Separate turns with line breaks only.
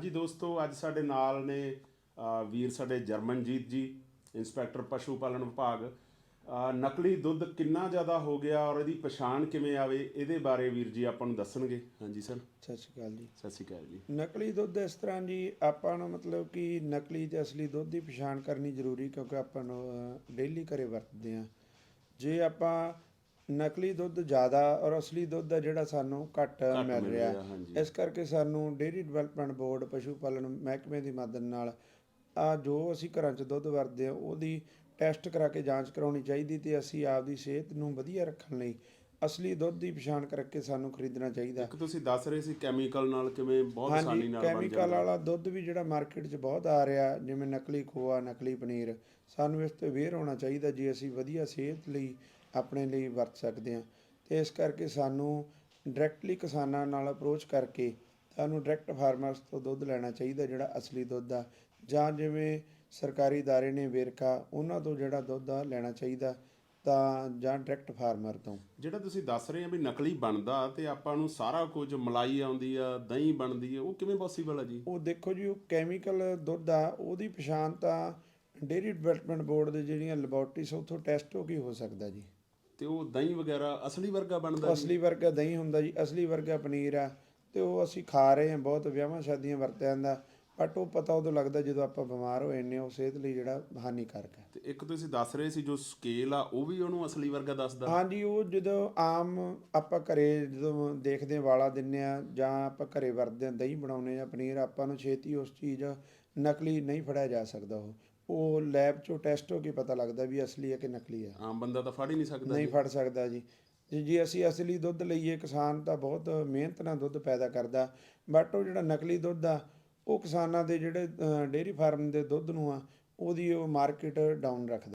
ਜੀ ਦੋਸਤੋ ਅੱਜ ਸਾਡੇ ਨਾਲ ਨੇ ਵੀਰ ਸਾਡੇ ਜਰਮਨਜੀਤ ਜੀ ਇੰਸਪੈਕਟਰ ਪਸ਼ੂ ਪਾਲਣ ਵਿਭਾਗ। ਨਕਲੀ ਦੁੱਧ ਕਿੰਨਾ ਜ਼ਿਆਦਾ ਹੋ ਗਿਆ ਔਰ ਇਹਦੀ ਪਛਾਣ ਕਿਵੇਂ ਆਵੇ ਇਹਦੇ ਬਾਰੇ ਵੀਰ ਜੀ ਆਪਾਂ ਨੂੰ ਦੱਸਣਗੇ। ਹਾਂਜੀ ਸਰ।
ਸਤਿ ਸ਼੍ਰੀ ਅਕਾਲ ਜੀ।
ਸਤਿ ਸ਼੍ਰੀ ਅਕਾਲ ਜੀ।
ਨਕਲੀ ਦੁੱਧ ਇਸ ਤਰ੍ਹਾਂ ਜੀ ਆਪਾਂ ਨੂੰ ਮਤਲਬ ਕਿ ਨਕਲੀ ਤੇ ਅਸਲੀ ਦੁੱਧ ਦੀ ਪਛਾਣ ਕਰਨੀ ਜ਼ਰੂਰੀ ਕਿਉਂਕਿ ਆਪਾਂ ਨੂੰ ਡੇਲੀ ਘਰੇ ਵਰਤਦੇ ਆ ਜੇ ਆਪਾਂ ਨਕਲੀ ਦੁੱਧ ਜ਼ਿਆਦਾ ਔਰ ਅਸਲੀ ਦੁੱਧ ਦਾ ਜਿਹੜਾ ਸਾਨੂੰ ਘੱਟ ਮਿਲ ਰਿਹਾ
ਹਾਂਜੀ।
ਇਸ ਕਰਕੇ ਸਾਨੂੰ ਡੇਅਰੀ ਡਿਵੈਲਪਮੈਂਟ ਬੋਰਡ ਪਸ਼ੂ ਪਾਲਣ ਮਹਿਕਮੇ ਦੀ ਮਦਦ ਨਾਲ ਆ ਜੋ ਅਸੀਂ ਘਰਾਂ 'ਚ ਦੁੱਧ ਵਰਤਦੇ ਆ ਉਹਦੀ ਟੈਸਟ ਕਰਾ ਕੇ ਜਾਂਚ ਕਰਾਉਣੀ ਚਾਹੀਦੀ ਤੇ ਅਸੀਂ ਆਪਦੀ ਸਿਹਤ ਨੂੰ ਵਧੀਆ ਰੱਖਣ ਲਈ ਅਸਲੀ ਦੁੱਧ ਦੀ ਪਛਾਣ ਕਰਕੇ ਸਾਨੂੰ ਖਰੀਦਣਾ ਚਾਹੀਦਾ
ਇੱਕ ਤੁਸੀਂ ਦੱਸ ਰਹੇ ਸੀ ਕੈਮੀਕਲ ਨਾਲ ਕਿਵੇਂ ਬਹੁਤ ਆਸਾਨੀ
ਹਾਂਜੀ
ਨਾਲ ਬਣ
ਕੈਮੀਕਲ
ਜਾਂਦਾ
ਵਾਲਾ ਦੁੱਧ ਵੀ ਜਿਹੜਾ ਮਾਰਕੀਟ 'ਚ ਬਹੁਤ ਆ ਰਿਹਾ ਜਿਵੇਂ ਨਕਲੀ ਖੋਆ ਨਕਲੀ ਪਨੀਰ ਸਾਨੂੰ ਇਸ ਤੇ ਅਵੇਅਰ ਹੋਣਾ ਚਾਹੀਦਾ ਜੇ ਅਸੀਂ ਵਧੀਆ ਸਿਹਤ ਲਈ ਆਪਣੇ ਲਈ ਵਰਤ ਸਕਦੇ ਹਾਂ ਤੇ ਇਸ ਕਰਕੇ ਸਾਨੂੰ ਡਾਇਰੈਕਟਲੀ ਕਿਸਾਨਾਂ ਨਾਲ ਅਪਰੋਚ ਕਰਕੇ ਸਾਨੂੰ ਡਾਇਰੈਕਟ ਫਾਰਮਰਸ ਤੋਂ ਦੁੱਧ ਲੈਣਾ ਚਾਹੀਦਾ ਜਿਹੜਾ ਅਸਲੀ ਦੁੱਧ ਆ ਜਾਂ ਜਿਵੇਂ ਸਰਕਾਰੀ ادارے ਨੇ ਵੇਰਕਾ ਉਹਨਾਂ ਤੋਂ ਜਿਹੜਾ ਦੁੱਧ ਆ ਲੈਣਾ ਚਾਹੀਦਾ ਤਾਂ ਜਾਂ ਡਾਇਰੈਕਟ ਫਾਰਮਰ ਤੋਂ।
ਜਿਹੜਾ ਤੁਸੀਂ ਦੱਸ ਰਹੇ ਆ ਵੀ ਨਕਲੀ ਬਣਦਾ ਤੇ ਆਪਾਂ ਨੂੰ ਸਾਰਾ ਕੁਝ ਮਲਾਈ ਆਉਂਦੀ ਆ ਦਹੀਂ ਬਣਦੀ ਆ ਉਹ ਕਿਵੇਂ ਪੋਸੀਬਲ ਆ ਜੀ?
ਉਹ ਦੇਖੋ ਜੀ ਉਹ ਕੈਮੀਕਲ ਦੁੱਧ ਆ ਉਹਦੀ ਪਛਾਣ ਤਾਂ ਡੇਅਰੀ ਡਿਵੈਲਪਮੈਂਟ ਬੋਰਡ ਦੇ ਜਿਹੜੀਆਂ ਲੈਬੋਰਟਰੀਜ਼ ਉੱਥੋਂ ਟੈਸਟ ਹੋ ਕੇ ਹੋ ਸਕਦਾ ਜੀ।
ਤੇ ਉਹ ਦਹੀਂ ਵਗੈਰਾ ਅਸਲੀ ਵਰਗਾ ਬਣਦਾ ਜੀ?
ਅਸਲੀ ਵਰਗਾ ਦਹੀਂ ਹੁੰਦਾ ਜੀ ਅਸਲੀ ਵਰਗਾ ਪਨੀਰ ਆ ਤੇ ਉਹ ਅਸੀਂ ਖਾ ਰਹੇ ਹਾਂ ਬਹੁਤ ਵਿਆਹਾਂ ਸ਼ਾਦੀਆਂ ਵਰਤਿਆ ਜਾਂਦਾ ਬਟ ਉਹ ਪਤਾ ਉਦੋਂ ਲੱਗਦਾ ਜਦੋਂ ਆਪਾਂ ਬਿਮਾਰ ਹੋ ਜਾਂਦੇ ਹਾਂ ਉਹ ਸਿਹਤ ਲਈ ਜਿਹੜਾ ਹਾਨੀਕਾਰਕ ਹੈ।
ਤੇ ਇੱਕ ਤੁਸੀਂ ਦੱਸ ਰਹੇ ਸੀ ਜੋ ਸਕੇਲ ਆ ਉਹ ਵੀ ਉਹਨੂੰ ਅਸਲੀ ਵਰਗਾ ਦੱਸਦਾ?
ਹਾਂਜੀ ਉਹ ਜਦੋਂ ਆਮ ਆਪਾਂ ਘਰੇ ਜਦੋਂ ਦੇਖਦੇ ਵਾਲਾ ਦਿੰਨੇ ਆ ਜਾਂ ਆਪਾਂ ਘਰੇ ਵਰਤਦੇ ਹਾਂ ਦਹੀਂ ਬਣਾਉਨੇ ਜਾਂ ਪਨੀਰ ਆਪਾਂ ਨੂੰ ਛੇਤੀ ਉਸ ਚੀਜ਼ ਨਕਲੀ ਨਹੀਂ ਫੜਿਆ ਜਾ ਸਕਦਾ ਉਹ। ਉਹ ਲੈਬ ਚੋਂ ਟੈਸਟ ਹੋ ਕੇ ਪਤਾ ਲੱਗਦਾ ਵੀ ਅਸਲੀ ਹੈ ਕਿ ਨਕਲੀ ਹੈ।
ਆਮ ਬੰਦਾ ਤਾਂ ਫੜ ਹੀ ਨਹੀਂ ਸਕਦਾ
ਨਹੀਂ ਫੜ ਸਕਦਾ ਜੀ। ਜੀ ਜੇ ਅਸੀਂ ਅਸਲੀ ਦੁੱਧ ਲਈਏ ਕਿਸਾਨ ਤਾਂ ਬਹੁਤ ਮਿਹਨਤ ਨਾਲ ਦੁੱਧ ਪੈਦਾ ਕਰਦਾ ਬਟ ਉਹ ਜਿਹੜਾ ਨਕਲੀ ਦੁੱਧ ਆ ਉਹ ਕਿਸਾਨਾਂ ਦੇ ਜਿਹੜੇ ਡੇਅਰੀ ਫਾਰਮ ਦੇ ਦੁੱਧ ਨੂੰ ਆ, ਉਹਦੀ ਉਹ ਮਾਰਕੀਟ ਡਾਊਨ ਰੱਖਦਾ